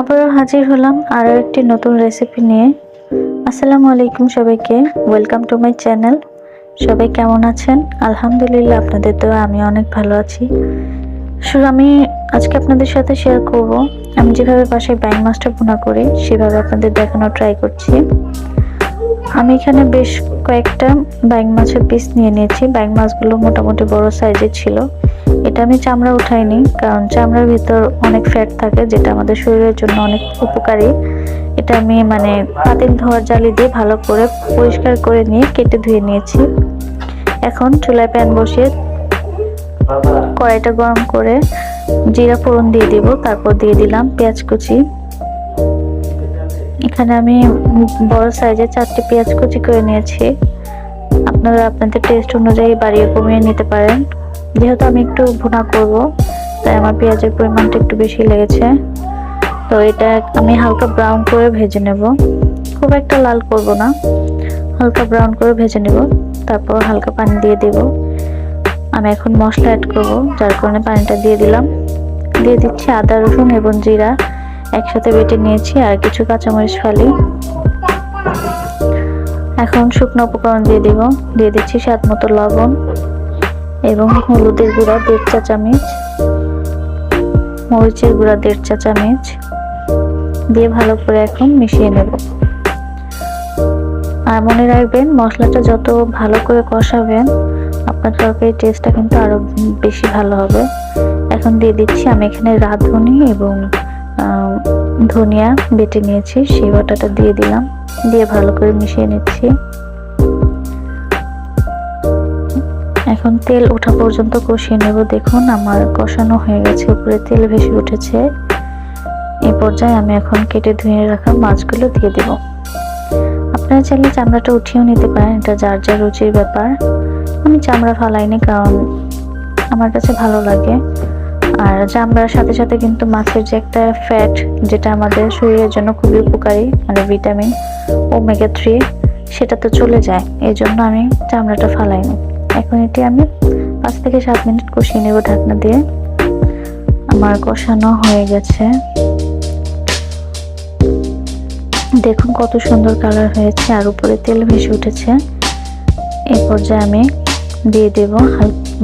আবারও হাজির হলাম আরও একটি নতুন রেসিপি নিয়ে। আসসালামু আলাইকুম সবাইকে ওয়েলকাম টু মাই চ্যানেল সবাই কেমন আছেন? আলহামদুলিল্লাহ, আপনাদের তো আমি অনেক ভালো আছি। শুধু আমি আজকে আপনাদের সাথে শেয়ার করব। আমি যেভাবে বাসায় ব্যাং মাছটা ভুনা করি, সেভাবে আপনাদের দেখানোর ট্রাই করছি। আমি এখানে বেশ কয়েকটা ব্যাং মাছের পিস নিয়ে নিয়েছি। ব্যাং মাছগুলো মোটামুটি বড় সাইজের ছিল। এটা আমি চামড়া উঠাইনি, কারণ চামড়ার ভিতর অনেক ফ্যাট থাকে, যেটা আমাদের শরীরের জন্য অনেক উপকারী। এটা আমি মানে পাতিল ধোয়ার জালি দিয়ে ভালো করে পরিষ্কার করে নিয়ে কেটে ধুয়ে নিয়েছি। এখন চুলায় প্যান বসিয়ে কড়াইটা গরম করে জিরা ফোড়ন দিয়ে দিব, তারপর দিয়ে দিলাম পেঁয়াজ কুচি। এখানে আমি বড় সাইজে চারটি পেঁয়াজ কুচি করে নিয়েছি। আপনারা আপনাদের টেস্ট অনুযায়ী বাড়িয়ে কমিয়ে নিতে পারেন। যেহেতু আমি একটু ভুনা করব, তাই আমার পেঁয়াজের পরিমাণটা একটু বেশি লেগেছে। তো এটা আমি হালকা ব্রাউন করে ভেজে নেব। খুব একটা লাল করব না। হালকা ব্রাউন করে ভেজে নেব। তারপর হালকা পানি দিয়ে দেব। আমি এখন মশলা অ্যাড করব, যার কারণে পানিটা দিয়ে দিলাম। দিয়ে দিচ্ছি আদা, রসুন এবং জিরা একসাথে বেটে নিয়েছি, আর কিছু কাঁচামরিচ ফালি। এখন শুকনো উপকরণ দিয়ে দিব। দিয়ে দিচ্ছি স্বাদ মতো লবণ। এবং হলুদের গুঁড়া, দেড় চা চামচ। মরিচের গুঁড়া, দেড় চা চামচ। দিয়ে ভালো করে এখন মিশিয়ে নেব। আর মনে রাখবেন, মশলাটা যত ভালো করে কষাবেন, আপনার তরকারির টেস্টটা কিন্তু আরও বেশি ভালো হবে। এখন দিয়ে দিচ্ছি, আমি এখানে রাঁধুনি এবং ধনিয়া বেটে নিয়েছি, সেই বাটাটা দিয়ে দিলাম। দিয়ে ভালো করে মিশিয়ে নিচ্ছি। এখন তেল ওঠা পর্যন্ত কষিয়ে নেব। দেখুন, আমার কষানো হয়ে গেছে, উপরে তেল ভেসে উঠেছে। এই পর্যায়ে আমি এখন কেটে ধুয়ে রাখা মাছগুলো দিয়ে দেব। আপনারা চাইলে চামড়াটা উঠিয়েও নিতে পারেন, এটা যার যার রুচির ব্যাপার। আমি চামড়া ফালাইনি, কারণ আমার কাছে ভালো লাগে। আর চামড়ার সাথে সাথে কিন্তু মাছের যে একটা ফ্যাট যেটা আমাদের শরীরের জন্য খুবই উপকারী মানে ভিটামিন ও ওমেগা থ্রি সেটা তো চলে যায়। এই জন্য আমি চামড়াটা ফালাইনি। এখন এটি আমি পাঁচ থেকে সাত মিনিট কষিয়ে নেব ঢাকনা দিয়ে। আমার কষানো হয়ে গেছে। দেখুন কত সুন্দর কালার হয়েছে আর উপরে তেল ভেসে উঠেছে। এই পর্যায়ে আমি দিয়ে দেব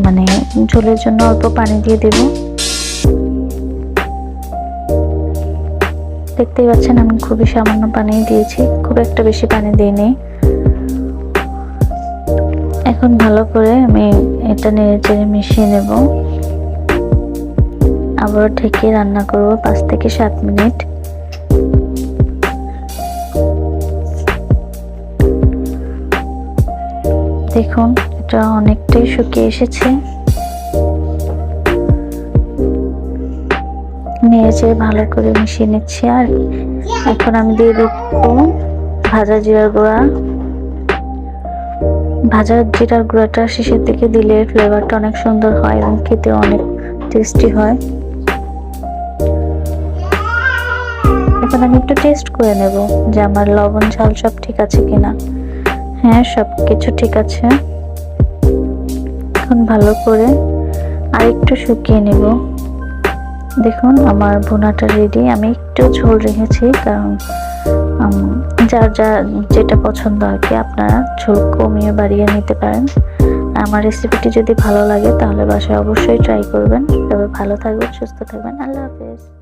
মানে ঝোলের জন্য অল্প পানি দিয়ে দেব। দেখতেই পাচ্ছেন আমি খুবই সামান্য পানি দিয়েছি, খুব একটা বেশি পানি দিইনি। এখন ভালো করে আমি এটা নেড়ে চেড়ে মিশিয়ে নেব। আবারও ঢেকে রান্না করব পাঁচ থেকে সাত মিনিট। দেখুন, এটা অনেকটাই শুকিয়ে এসেছে। নেড়ে ভালো করে মিশিয়ে নিচ্ছি আর এখন আমি দিয়ে দেবো ভাজা জিরা গুঁড়া। ভাজা জিরার গুঁড়াটা শেষের দিকে দিলে ফ্লেভারটা অনেক সুন্দর হয় এবং খেতে অনেক টেস্টি হয়। এখন আমি একটু টেস্ট করে নেব যে আমার লবণ, ঝাল সব ঠিক আছে কিনা। হ্যাঁ সব কিছু ঠিক আছে। এখন ভালো করে আর একটু শুকিয়ে নেব। দেখুন, আমার ভুনাটা রেডি আমি একটু ঝোল রেখেছি, কারণ যার যা যেটা পছন্দ আর কি, আপনারা ঝোল কমিয়ে বাড়িয়ে নিতে পারেন। আমার রেসিপিটি যদি ভালো লাগে, তাহলে বাসায় অবশ্যই ট্রাই করবেন। তবে ভালো থাকবেন, সুস্থ থাকবেন। আল্লাহ হাফেজ।